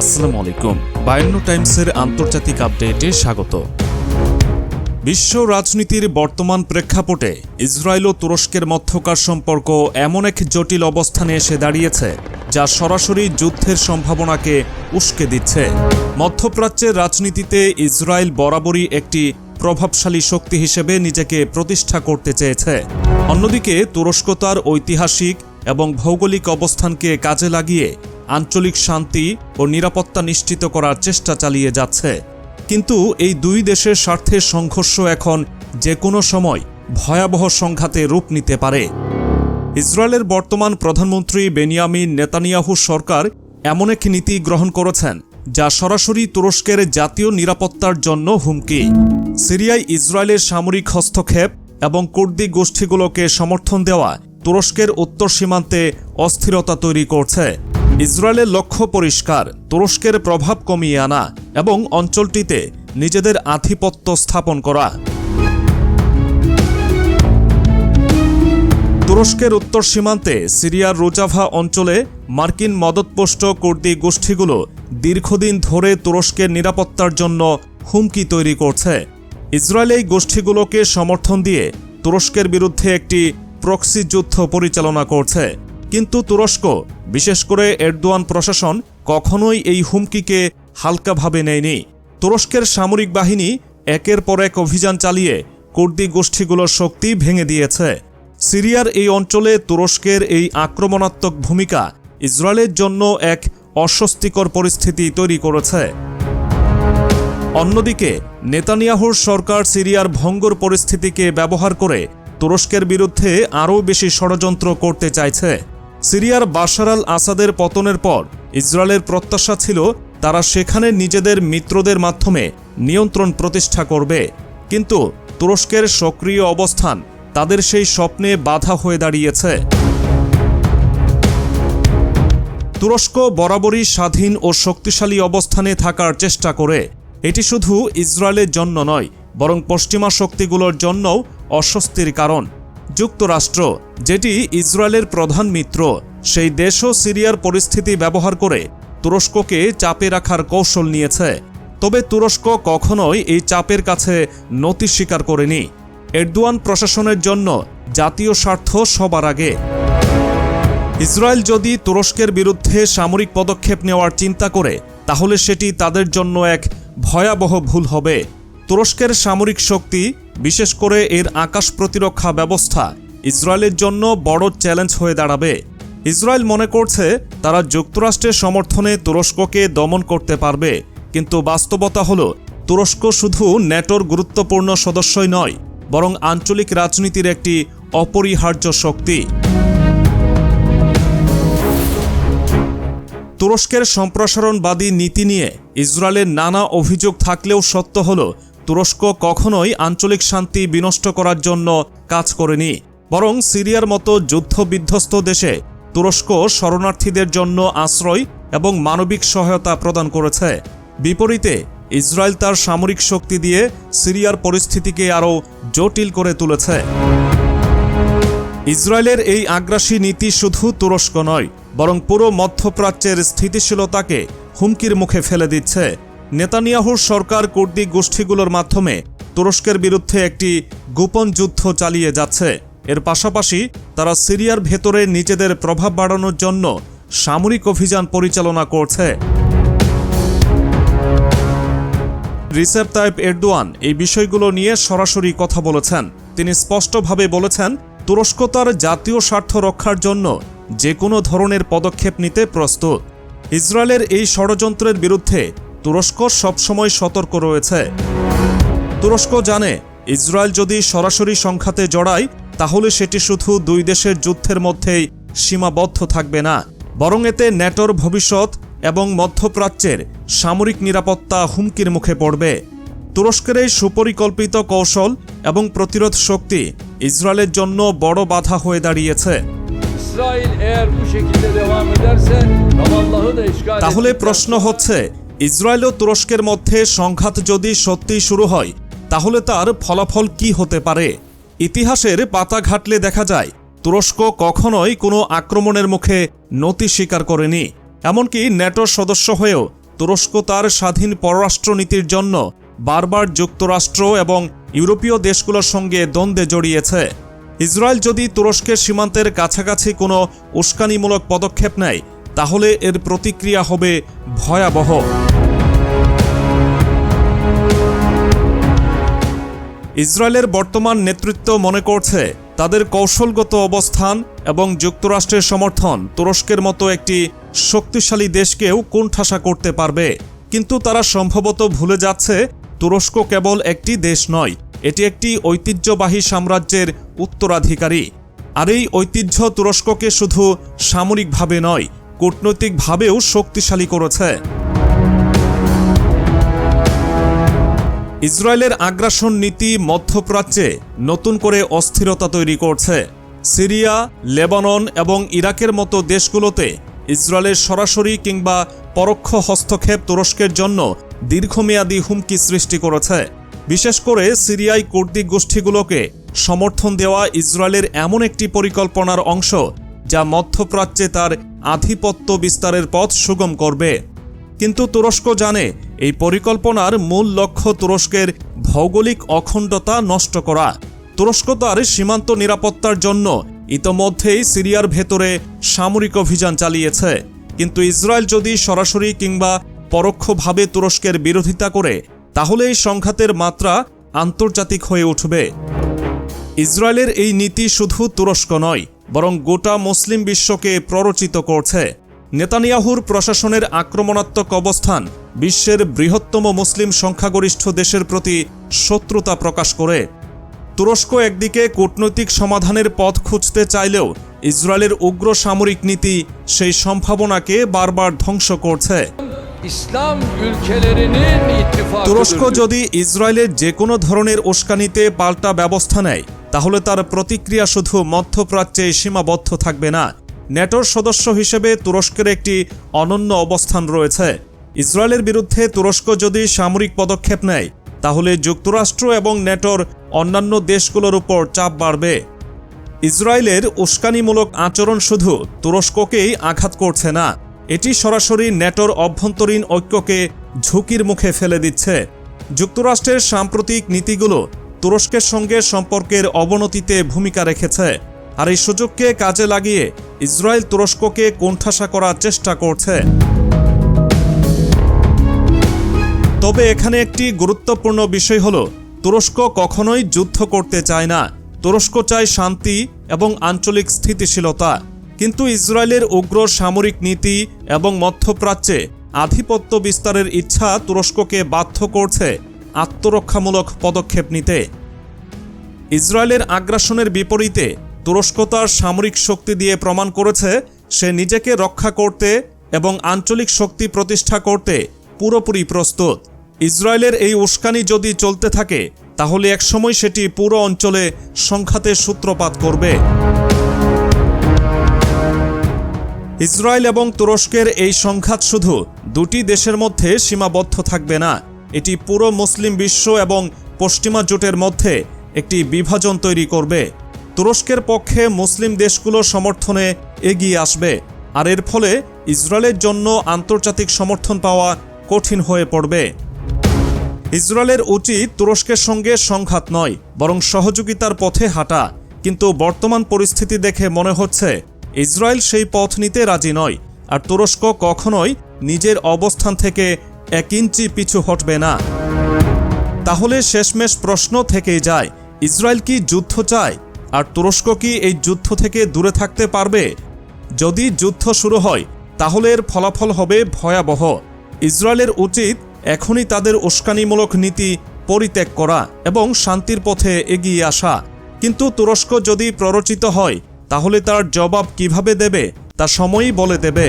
আসসালামু আলাইকুম। বায়ান্ন টাইমসের আন্তর্জাতিক আপডেটে স্বাগত। বিশ্ব রাজনীতির বর্তমান প্রেক্ষাপটে ইসরায়েল ও তুরস্কের মধ্যকার সম্পর্ক এমন এক জটিল অবস্থানে এসে দাঁড়িয়েছে, যা সরাসরি যুদ্ধের সম্ভাবনাকে উস্কে দিচ্ছে। মধ্যপ্রাচ্যের রাজনীতিতে ইসরায়েল বরাবরই একটি প্রভাবশালী শক্তি হিসেবে নিজেকে প্রতিষ্ঠা করতে চেয়েছে। অন্যদিকে তুরস্ক তার ঐতিহাসিক এবং ভৌগোলিক অবস্থানকে কাজে লাগিয়ে আঞ্চলিক শান্তি ও নিরাপত্তা নিশ্চিত করার চেষ্টা চালিয়ে যাচ্ছে। কিন্তু এই দুই দেশের স্বার্থের সংঘর্ষ এখন যে কোনো সময় ভয়াবহ সংঘাতে রূপ নিতে পারে। ইসরায়েলের বর্তমান প্রধানমন্ত্রী বেনিয়ামিন নেতানিয়াহু সরকার এমন এক নীতি গ্রহণ করেছেন, যা সরাসরি তুরস্কের জাতীয় নিরাপত্তার জন্য হুমকি। সিরিয়ায় ইসরায়েলের সামরিক হস্তক্ষেপ এবং কুর্দি গোষ্ঠীগুলোকে সমর্থন দেওয়া তুরস্কের উত্তর সীমান্তে অস্থিরতা তৈরি করছে। ইসরায়েলের লক্ষ্য পরিষ্কার, তুরস্কের প্রভাব কমিয়ে আনা এবং অঞ্চলটিতে নিজেদের আধিপত্য স্থাপন করা। তুরস্কের উত্তর সীমান্তে সিরিয়ার রোজাভা অঞ্চলে মার্কিন মদতপোষ্ট কুর্দি গোষ্ঠীগুলো দীর্ঘদিন ধরে তুরস্কের নিরাপত্তার জন্য হুমকি তৈরি করছে। ইসরায়েল এই গোষ্ঠীগুলোকে সমর্থন দিয়ে তুরস্কের বিরুদ্ধে একটি প্রক্সি যুদ্ধ পরিচালনা করছে। কিন্তু তুরস্ক, বিশেষ করে এরদোয়ান প্রশাসন, কখনোই এই হুমকিকে হালকাভাবে নেয়নি। তুরস্কের সামরিক বাহিনী একের পর এক অভিযান চালিয়ে কুর্দি গোষ্ঠীগুলোর শক্তি ভেঙে দিয়েছে। সিরিয়ার এই অঞ্চলে তুরস্কের এই আক্রমণাত্মক ভূমিকা ইসরায়েলের জন্য এক অস্বস্তিকর পরিস্থিতি তৈরি করেছে। অন্যদিকে, নেতানিয়াহুর সরকার সিরিয়ার ভঙ্গুর পরিস্থিতিকে ব্যবহার করে তুরস্কের বিরুদ্ধে আরও বেশি ষড়যন্ত্র করতে চাইছে। সিরিয়ার বাশার আল আসাদের পতনের পর ইসরায়েলের প্রত্যাশা ছিল তারা সেখানে নিজেদের মিত্রদের মাধ্যমে নিয়ন্ত্রণ প্রতিষ্ঠা করবে। কিন্তু তুরস্কের সক্রিয় অবস্থান তাদের সেই স্বপ্নে বাধা হয়ে দাঁড়িয়েছে। তুরস্ক বরাবরই স্বাধীন ও শক্তিশালী অবস্থানে থাকার চেষ্টা করে। এটি শুধু ইসরায়েলের জন্য নয়, বরং পশ্চিমা শক্তিগুলোর জন্যও অস্বস্তির কারণ। যুক্তরাষ্ট্র, যেটি ইসরায়েলের প্রধান মিত্র, সেই দেশও সিরিয়ার পরিস্থিতি ব্যবহার করে তুরস্ককে চাপে রাখার কৌশল নিয়েছে। তবে তুরস্ক কখনোই এই চাপের কাছে নতি স্বীকার করেনি। এরদোয়ান প্রশাসনের জন্য জাতীয় স্বার্থ সবার আগে। ইসরায়েল যদি তুরস্কের বিরুদ্ধে সামরিক পদক্ষেপ নেওয়ার চিন্তা করে, তাহলে সেটি তাদের জন্য এক ভয়াবহ ভুল হবে। তুরস্কের সামরিক শক্তি বিশেষ করে এর আকাশ প্রতিরক্ষা ব্যবস্থা ইসরায়েলের জন্য বড় চ্যালেঞ্জ হয়ে দাঁড়াবে। ইসরায়েল মনে করছে তারা যুক্তরাষ্ট্রের সমর্থনে তুরস্ককে দমন করতে পারবে, কিন্তু বাস্তবতা হল তুরস্ক শুধু ন্যাটোর গুরুত্বপূর্ণ সদস্যই নয়, বরং আঞ্চলিক রাজনীতির একটি অপরিহার্য শক্তি। তুরস্কের সম্প্রসারণবাদী নীতি নিয়ে ইসরায়েলের নানা অভিযোগ থাকলেও সত্য হল তুরস্ক কখনোই আঞ্চলিক শান্তি বিনষ্ট করার জন্য কাজ করেনি, বরং সিরিয়ার মতো যুদ্ধবিধ্বস্ত দেশে তুরস্ক শরণার্থীদের জন্য আশ্রয় এবং মানবিক সহায়তা প্রদান করেছে। বিপরীতে, ইসরায়েল তার সামরিক শক্তি দিয়ে সিরিয়ার পরিস্থিতিকে আরও জটিল করে তুলেছে। ইসরায়েলের এই আগ্রাসী নীতি শুধু তুরস্ক নয়, বরং পুরো মধ্যপ্রাচ্যের স্থিতিশীলতাকে হুমকির মুখে ফেলে দিচ্ছে। নেতানিয়াহুর সরকার কুর্দি গোষ্ঠীগুলোর মাধ্যমে তুরস্কের বিরুদ্ধে একটি গোপন যুদ্ধ চালিয়ে যাচ্ছে। এর পাশাপাশি তারা সিরিয়ার ভেতরে নিজেদের প্রভাব বাড়ানোর জন্য সামরিক অভিযান পরিচালনা করছে। রিসেপ তাইপ এরদোয়ান এই বিষয়গুলো নিয়ে সরাসরি কথা বলেছেন। তিনি স্পষ্টভাবে বলেছেন তুরস্ক তার জাতীয় স্বার্থ রক্ষার জন্য যে কোনো ধরনের পদক্ষেপ নিতে প্রস্তুত। ইসরায়েলের এই ষড়যন্ত্রের বিরুদ্ধে তুরস্ক সবসময় সতর্ক রয়েছে। তুরস্ক জানে ইসরায়েল যদি সরাসরি সংখ্যাতে জড়ায় তাহলে সেটি শুধু দুই দেশের যুদ্ধের মধ্যেই সীমাবদ্ধ থাকবে না বরং এতে ন্যাটোর ভবিষ্যৎ এবং মধ্যপ্রাচ্যের সামরিক নিরাপত্তা হুমকির মুখে পড়বে। তুরস্কের এই সুপরিকল্পিত কৌশল এবং প্রতিরোধ শক্তি ইসরায়েলের জন্য বড় বাধা হয়ে দাঁড়িয়েছে। তাহলে প্রশ্ন হচ্ছে ইসরায়েল ও তুরস্কের মধ্যে সংঘাত যদি সত্যিই শুরু হয়, তাহলে তার ফলাফল কি হতে পারে? ইতিহাসের পাতা ঘাটলে দেখা যায়, তুরস্ক কখনোই কোনো আক্রমণের মুখে নতি স্বীকার করেনি। এমনকি ন্যাটোর সদস্য হয়েও তুরস্ক তার স্বাধীন পররাষ্ট্রনীতির জন্য বারবার যুক্তরাষ্ট্র এবং ইউরোপীয় দেশগুলোর সঙ্গে দ্বন্দ্বে জড়িয়েছে। ইসরায়েল যদি তুরস্কের সীমান্তের কাছাকাছি কোনো উস্কানিমূলক পদক্ষেপ নেয়, তাহলে এর প্রতিক্রিয়া হবে ভয়াবহ। ইসরায়েলের বর্তমান নেতৃত্ব মনে করছে তাদের কৌশলগত অবস্থান এবং যুক্তরাষ্ট্রের সমর্থন তুরস্কের মতো একটি শক্তিশালী দেশকেও কোণঠাসা করতে পারবে। কিন্তু তারা সম্ভবত ভুলে যাচ্ছে তুরস্ক কেবল একটি দেশ নয়, এটি একটি ঐতিহ্যবাহী সাম্রাজ্যের উত্তরাধিকারী। আর এই ঐতিহ্য তুরস্ককে শুধু সামরিকভাবে নয়, কূটনৈতিকভাবেও শক্তিশালী করেছে। ইসরায়েলের আগ্রাসন নীতি মধ্যপ্রাচ্যে নতুন করে অস্থিরতা তৈরি করছে। সিরিয়া, লেবানন এবং ইরাকের মতো দেশগুলোতে ইসরায়েলের সরাসরি কিংবা পরোক্ষ হস্তক্ষেপ তুরস্কের জন্য দীর্ঘমেয়াদী হুমকি সৃষ্টি করেছে। বিশেষ করে সিরিয়ায় কুর্দি গোষ্ঠীগুলোকে সমর্থন দেওয়া ইসরায়েলের এমন একটি পরিকল্পনার অংশ যা মধ্যপ্রাচ্যে তার আধিপত্য বিস্তারের পথ সুগম করবে। কিন্তু তুরস্ক জানে এই পরিকল্পনার মূল লক্ষ্য তুরস্কের ভৌগোলিক অখণ্ডতা নষ্ট করা। তুরস্ক তার সীমান্ত নিরাপত্তার জন্য ইতোমধ্যেই সিরিয়ার ভেতরে সামরিক অভিযান চালিয়েছে। কিন্তু ইসরায়েল যদি সরাসরি কিংবা পরোক্ষভাবে তুরস্কের বিরোধিতা করে তাহলে এই সংঘাতের মাত্রা আন্তর্জাতিক হয়ে উঠবে। ইসরায়েলের এই নীতি শুধু তুরস্ক নয়, বরং গোটা মুসলিম বিশ্বকে প্ররোচিত করছে। নেতানিয়াহুর প্রশাসনের আক্রমণাত্মক অবস্থান বিশ্বের বৃহত্তম মুসলিম সংখ্যাগরিষ্ঠ দেশের প্রতি শত্রুতা প্রকাশ করে। তুরস্ক একদিকে কূটনৈতিক সমাধানের পথ খুঁজতে চাইলেও ইসরায়েলের উগ্র সামরিক নীতি সেই সম্ভাবনাকে বারবার ধ্বংস করছে। তুরস্ক যদি ইসরায়েলের যে কোনো ধরনের উস্কানিতে পাল্টা ব্যবস্থা নেয় তাহলে তার প্রতিক্রিয়া শুধু মধ্যপ্রাচ্যে সীমাবদ্ধ থাকবে না। ন্যাটোর সদস্য হিসেবে তুরস্কের একটি অনন্য অবস্থান রয়েছে। ইসরায়েলের বিরুদ্ধে তুরস্ক যদি সামরিক পদক্ষেপ নেয়, তাহলে যুক্তরাষ্ট্র এবং ন্যাটোর অন্যান্য দেশগুলোর উপর চাপ বাড়বে। ইসরায়েলের উস্কানিমূলক আচরণ শুধু তুরস্ককেই আঘাত করছে না, এটি সরাসরি ন্যাটোর অভ্যন্তরীণ ঐক্যকে ঝুঁকির মুখে ফেলে দিচ্ছে। যুক্তরাষ্ট্রের সাম্প্রতিক নীতিগুলো তুরস্কের সঙ্গে সম্পর্কের অবনতিতে ভূমিকা রেখেছে। আর এই সুযোগকে কাজে লাগিয়ে ইসরায়েল তুরস্ককে কোণঠাসা করার চেষ্টা করছে। তবে এখানে একটি গুরুত্বপূর্ণ বিষয় হল, তুরস্ক কখনোই যুদ্ধ করতে চায় না। তুরস্ক চায় শান্তি এবং আঞ্চলিক স্থিতিশীলতা। কিন্তু ইসরায়েলের উগ্র সামরিক নীতি এবং মধ্যপ্রাচ্যে আধিপত্য বিস্তারের ইচ্ছা তুরস্ককে বাধ্য করছে আত্মরক্ষামূলক পদক্ষেপ নিতে। ইসরায়েলের আগ্রাসনের বিপরীতে তুরস্ক তার সামরিক শক্তি দিয়ে প্রমাণ করেছে, সে নিজেকে রক্ষা করতে এবং আঞ্চলিক শক্তি প্রতিষ্ঠা করতে পুরোপুরি প্রস্তুত। ইসরায়েলের এই উস্কানি যদি চলতে থাকে, তাহলে একসময় সেটি পুরো অঞ্চলে সংঘাতের সূত্রপাত করবে। ইসরায়েল এবং তুরস্কের এই সংঘাত শুধু দুটি দেশের মধ্যে সীমাবদ্ধ থাকবে না, এটি পুরো মুসলিম বিশ্ব এবং পশ্চিমা জোটের মধ্যে একটি বিভাজন তৈরি করবে। তুরস্কের পক্ষে মুসলিম দেশগুলো সমর্থনে এগিয়ে আসবে, আর এর ফলে ইসরায়েলের জন্য আন্তর্জাতিক সমর্থন পাওয়া কঠিন হয়ে পড়বে। ইসরায়েলের উচিত তুরস্কের সঙ্গে সংঘাত নয়, বরং সহযোগিতার পথে হাঁটা। কিন্তু বর্তমান পরিস্থিতি দেখে মনে হচ্ছে, ইসরায়েল সেই পথ নিতে রাজি নয়, আর তুরস্ক কখনোই নিজের অবস্থান থেকে এক ইঞ্চি পিছু হটবে না। তাহলে শেষমেশ প্রশ্ন থেকেই যায়, ইসরায়েল কি যুদ্ধ চায়? আর তুরস্ক কি এই যুদ্ধ থেকে দূরে থাকতে পারবে? যদি যুদ্ধ শুরু হয়, তাহলে এর ফলাফল হবে ভয়াবহ। ইসরায়েলের উচিত এখনই তাদের উস্কানিমূলক নীতি পরিত্যাগ করা এবং শান্তির পথে এগিয়ে আসা। কিন্তু তুরস্ক যদি প্ররোচিত হয়, তাহলে তার জবাব কীভাবে দেবে, তা সময়ই বলে দেবে।